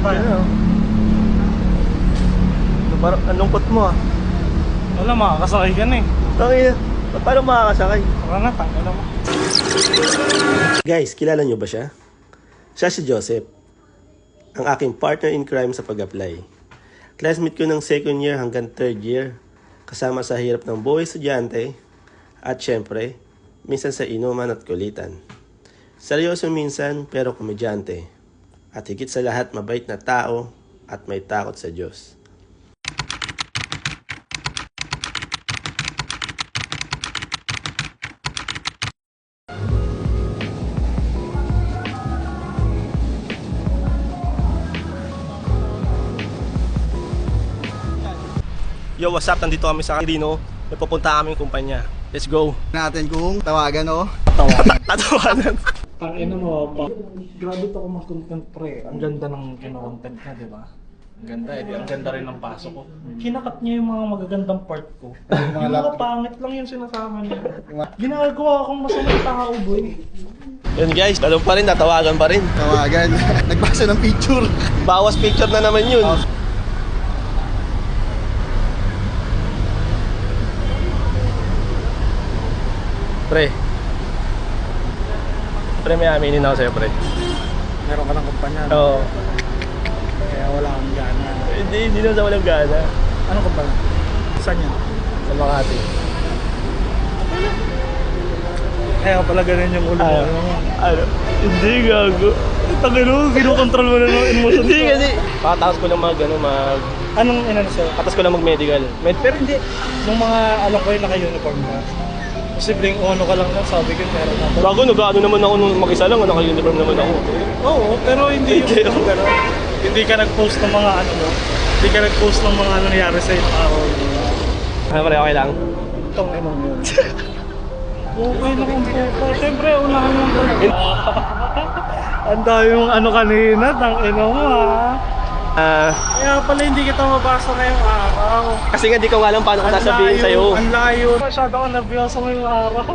Ano? Parang ang lungkot mo ah. Wala, makakasakay ka na eh. Tangina. Pa- Paano makakasakay? Wala na, tanggal mo. Guys, kilala nyo ba siya? Siya si Joseph. Ang aking partner in crime sa pag-apply. Classmate ko ng second year hanggang third year. Kasama sa hirap ng buhay estudyante. At syempre, minsan sa inuman at kulitan. Seryoso minsan pero komedyante. At higit sa lahat mabait na tao at may takot sa Diyos. Yo, what's up? Nandito kami sa Rino. May pupunta kaming kumpanya. Let's go. natin kung tawagan oh. Tatawanan. Tangina mo, pa. Grabe to ako mag-content pre. Ang ganda ng kino-content niya, di ba? Ang ganda eh. Ang ganda rin ng pasok ko. Kinakat niya yung mga magagandang part ko. Yung mga, pangit lang yung sinasama niya. Ginagawa akong masamang tao, boy. Yun guys, ganun pa rin, tatawagan pa rin. Tawagan. Nagbasa ng picture. Bawas picture na naman yun. Pre. Pre, may aminin ako sa'yo, pre. Meron ka ng kumpanya. no? Oo. Kaya wala akong gana. Hindi, hindi na sa walang gana. Anong kumpanya? Saan yan? Sa Makati. Kaya pala ganun yung ulo mo. Ano? Mo? Ano? Hindi, gago. Tangino, kinukontrol mo na ng emotion Hindi ko. kasi. Patakas ko lang mag, ano, mag... Anong inano sa'yo? Patas ko lang mag-medical. Med Pero hindi, yung mga alam ko yung naka-uniform ka. Posibleng ono ka lang lang, sabi ko meron ako. Bago, nag-ano naman ako nung mag-isa lang, naka-uniform naman ako. Oo, pero hindi yung gano'n. Hindi ka nag-post ng mga ano mo. Hindi ka nag-post ng mga ano nangyari sa'yo ng araw. Ano pare, okay lang? Itong inong yun. Okay na kung puta. Siyempre, unahan yung Ang dami yung ano kanina, tang ino mo ha. Ah, Kaya pala hindi kita mabasa ngayong araw. kasi nga di ko nga alam paano ko sasabihin sa'yo. Ang layo. Masyado ka nervyoso ngayong araw.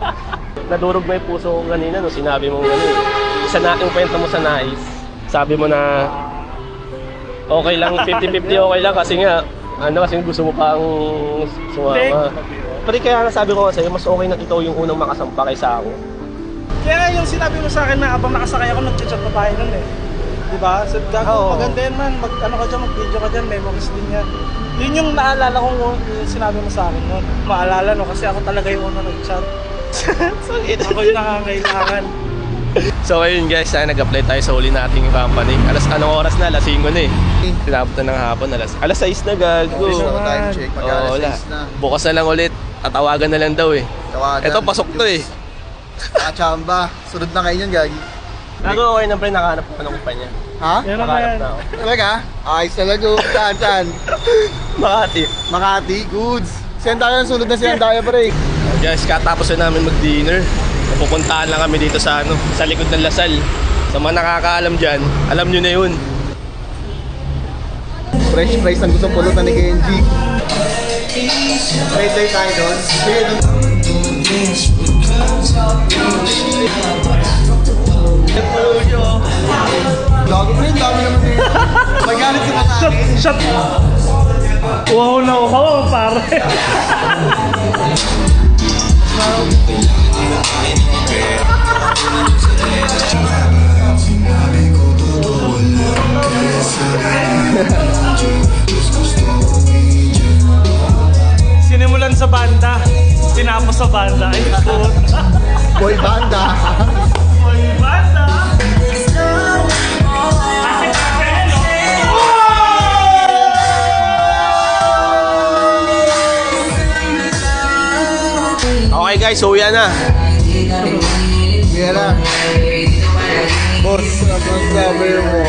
Nadurog yung puso ko kanina no, sinabi mo ano eh. Sa na, yung kwento mo sa nais. Sabi mo na okay lang, 50-50 okay lang kasi nga ano kasi gusto mo pang sumama. Pero kaya sabi ko nga sa'yo, mas okay na ikaw yung unang makasampa kaysa ako. Kaya yung sinabi mo sa akin na abang nakasakay ako, nag-chat pa tayo nun eh. Di ba? Sabi gago, Oo. maganda yan man. Mag, ano ka dyan, mag-video ka dyan, memories din yan. Yun yung naalala ko yung sinabi mo sa akin nun. Maalala no, kasi ako talaga yung una nag-chat. Ako yung nakakailangan. So ayun guys, sana nag-apply tayo sa uli nating company. Alas anong oras na? Alas 5 na eh. Tinapos na ng hapon, alas, alas 6 na gago. Naman. time check. Oo, Mag-alas wala. 6 na. Bukas na lang ulit. Tatawagan na lang daw eh. Tawagan. Ito, pasok to eh. Nakachamba. Sunod na kayo yun, Gagi. Gago, okay na pre, nakahanap ko ng kumpanya. Ha? Yan naman Nakahanap yan. na ako. Talaga? Ayos talaga. Saan, saan? Makati. Makati, goods. Saan tayo? Sunod na siya tayo, pre. Oh, guys, katapos na namin mag-dinner. Pupuntahan lang kami dito sa ano, sa likod ng Lasal. Sa mga nakakaalam dyan, alam nyo na yun. Fresh fries ang gustong pulutan ni Kenji. Red light tayo doon. Sige, doon. Gago pre, ang dami naman din. Magalit sila sa Shot! Shot! Wow na wow, pare. Sinimulan sa banda, tinapos sa banda. Ay, puta. Guys, yan na. Sige na. Boss, ang sabi mo?